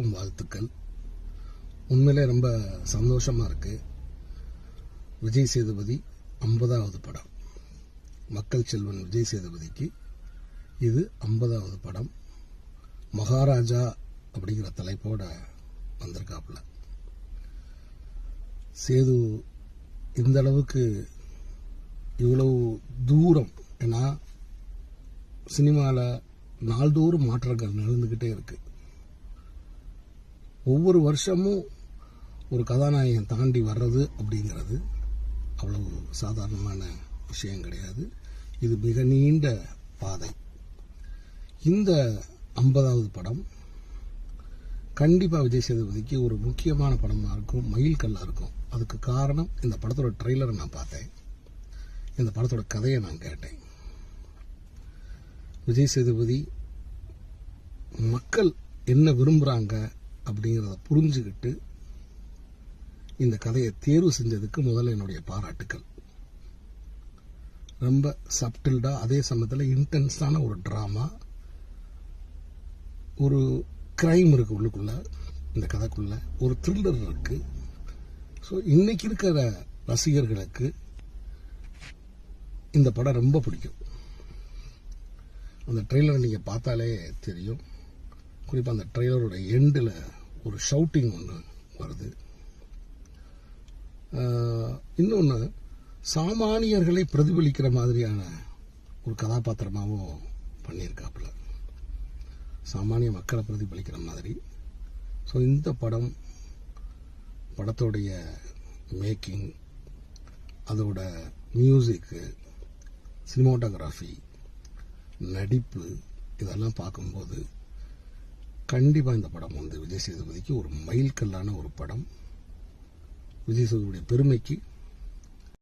அனைவருக்கும் வாழ்த்துக்கள். உண்மையிலே ரொம்ப சந்தோஷமாக இருக்கு. விஜய் சேதுபதி ஐம்பதாவது படம். மக்கள் செல்வன் விஜய் சேதுபதிக்கு இது ஐம்பதாவது படம். மகாராஜா அப்படிங்கிற தலைப்போட வந்திருக்காப்புல. சேது இந்த அளவுக்கு இவ்வளவு தூரம் ஏன்னா சினிமாவில் நாள்தோறும் மாற்றங்கள் நடந்துக்கிட்டே இருக்குது ஒவ்வொரு வருஷமும் ஒரு கதாநாயகன் தாண்டி வர்றது அப்படிங்கிறது அவ்வளவு சாதாரணமான விஷயம் கிடையாது. இது மிக நீண்ட பாதை. இந்த ஐம்பதாவது படம் கண்டிப்பாக விஜய் சேதுபதிக்கு ஒரு முக்கியமான படமாக இருக்கும் மயில் கல்லாக இருக்கும். அதுக்கு காரணம் இந்த படத்தோட ட்ரெய்லரை நான் பார்த்தேன். இந்த படத்தோட கதையை நான் கேட்டேன். விஜய் சேதுபதி மக்கள் என்ன விரும்புகிறாங்க அப்படிங்கிறத புரிஞ்சுக்கிட்டு இந்த கதையை தேர்வு செஞ்சதுக்கு முதல்ல என்னுடைய பாராட்டுக்கள். ரொம்ப சப்டில்டா அதே சமயத்தில் இன்டென்ஸான ஒரு ட்ராமா ஒரு கிரைம் இருக்கு உள்ளுக்குள்ள இந்த கதைக்குள்ள ஒரு த்ரில்லர் இருக்கு. ஸோ இன்னைக்கு இருக்கிற ரசிகர்களுக்கு இந்த படம் ரொம்ப பிடிக்கும். அந்த ட்ரெய்லரை நீங்கள் பார்த்தாலே தெரியும். குறிப்பாக அந்த ட்ரெய்லரோட எண்டில் ஒரு ஷவுட்டிங் ஒன்று வருது. இன்னொன்று சாமானியர்களை பிரதிபலிக்கிற மாதிரியான ஒரு கதாபாத்திரமாகவும் பண்ணியிருக்காப்புல. சாமானிய மக்களை பிரதிபலிக்கிற மாதிரி. ஸோ இந்த படம் படத்தோடைய மேக்கிங் அதோட மியூசிக்கு சினிமாட்டோகிராஃபி நடிப்பு இதெல்லாம் பார்க்கும்போது கண்டிப்பாக இந்த படம் வந்து விஜய் சேதுபதிக்கு ஒரு மைல்கல்லான ஒரு படம். விஜய் சேதுபதியுடைய பெருமைக்கு